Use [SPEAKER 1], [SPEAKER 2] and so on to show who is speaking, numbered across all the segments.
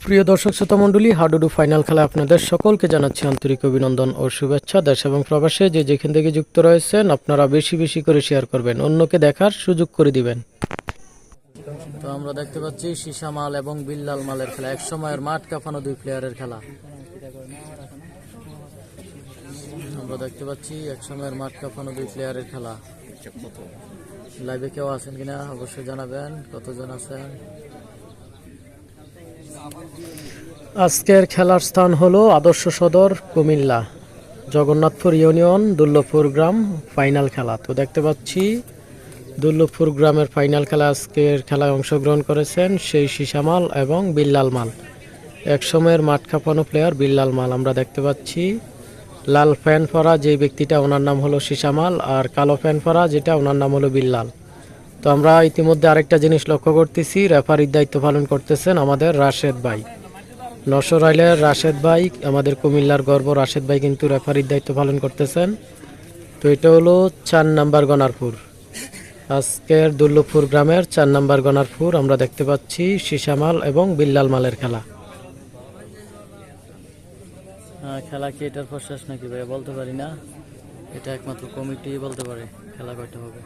[SPEAKER 1] প্রিয় দর্শক শ্রোতা মণ্ডলী হাডুডু ফাইনাল খেলা আপনাদের সকলকে জানাচ্ছি আন্তরিক অভিনন্দন ও শুভেচ্ছা। দেশ এবং প্রবাসে যে যেখান থেকে যুক্ত রয়েছেন, আপনারা বেশি বেশি করে শেয়ার করবেন। অন্যকে দেখার সুযোগ করে দিবেন। তো আমরা দেখতে পাচ্ছি সীসা মাল এবং বিল্লাল মালের খেলা। এক সময়ের মাঠ কাঁপানো দুই প্লেয়ারের খেলা। আমরা দেখতে পাচ্ছি এক সময়ের মাঠ কাঁপানো দুই প্লেয়ারের খেলা। লাইভে কেউ আছেন কিনা? অবশ্যই জানাবেন। কতজন আছেন? আজকের খেলার স্থান হলো আদর্শ সদর, কুমিল্লা। জগন্নাথপুর ইউনিয়ন দুর্লভপুর গ্রাম, ফাইনাল খেলা। তো দেখতে পাচ্ছি দুর্লভপুর গ্রামের ফাইনাল খেলা আজকের খেলায় অংশগ্রহণ করেছেন সেই শিশামাল এবং বিল্লাল মাল এক সময়ের মাঠ কাঁপানো প্লেয়ার বিল্লাল মাল আমরা দেখতে পাচ্ছি, লাল ফ্যান পরা যে ব্যক্তিটা, ওনার নাম হলো শিশামাল আর কালো ফ্যান পরা যেটা, ওনার নাম হলো বিল্লাল। তো আমরা ইতিমধ্যে আরেকটা জিনিস লক্ষ্য করতেছি, রেফারির দায়িত্ব পালন করতেছেন আমাদের রাশেদ ভাই। নশো রাইলের রাশেদ ভাই, আমাদের কুমিল্লার গর্ব রাশেদ ভাই কিন্তু রেফারির দায়িত্ব পালন করতেছেন। তো এটা হলো চার নাম্বার গনারপুর। আজকের দুর্লভপুর গ্রামের চার নাম্বার গনারপুর আমরা দেখতে পাচ্ছি শিশামাল এবং বিল্লাল মালের খেলা। খেলা কি এটার পর নাকি ভাই? বলতে পারি না। এটা একমাত্র কমিটি বলতে পারে, খেলা কয়টা হবে?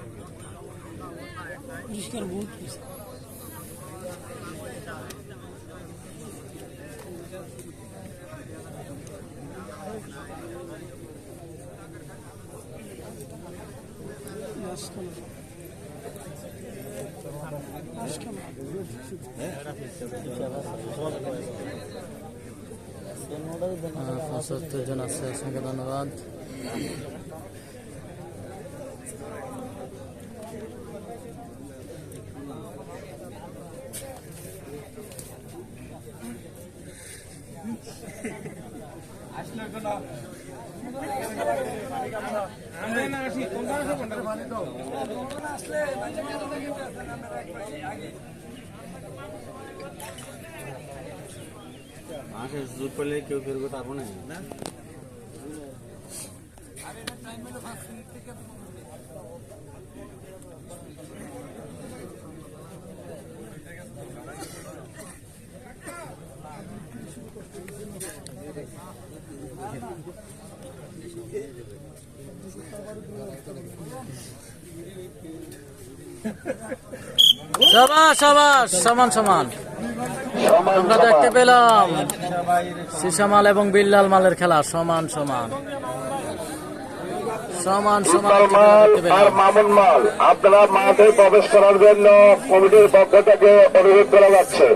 [SPEAKER 1] পঁচাত্তর জন আছে অসংখ্য ধন্যবাদ
[SPEAKER 2] মাঠে জোর করলে কেউ ফেরবো পারব না
[SPEAKER 1] সবাস সবাস সমান সমান। আমরা দেখতে পেলাম সিসামাল এবং বিল্লাল মালের খেলা। সমান সমান। সমান সমান
[SPEAKER 3] মাল
[SPEAKER 1] দেখতে
[SPEAKER 3] আর মামুন মাল। আপনারা মাঠে প্রবেশ করার জন্য কমিটির পক্ষ থেকে অনুরোধ করা যাচ্ছে।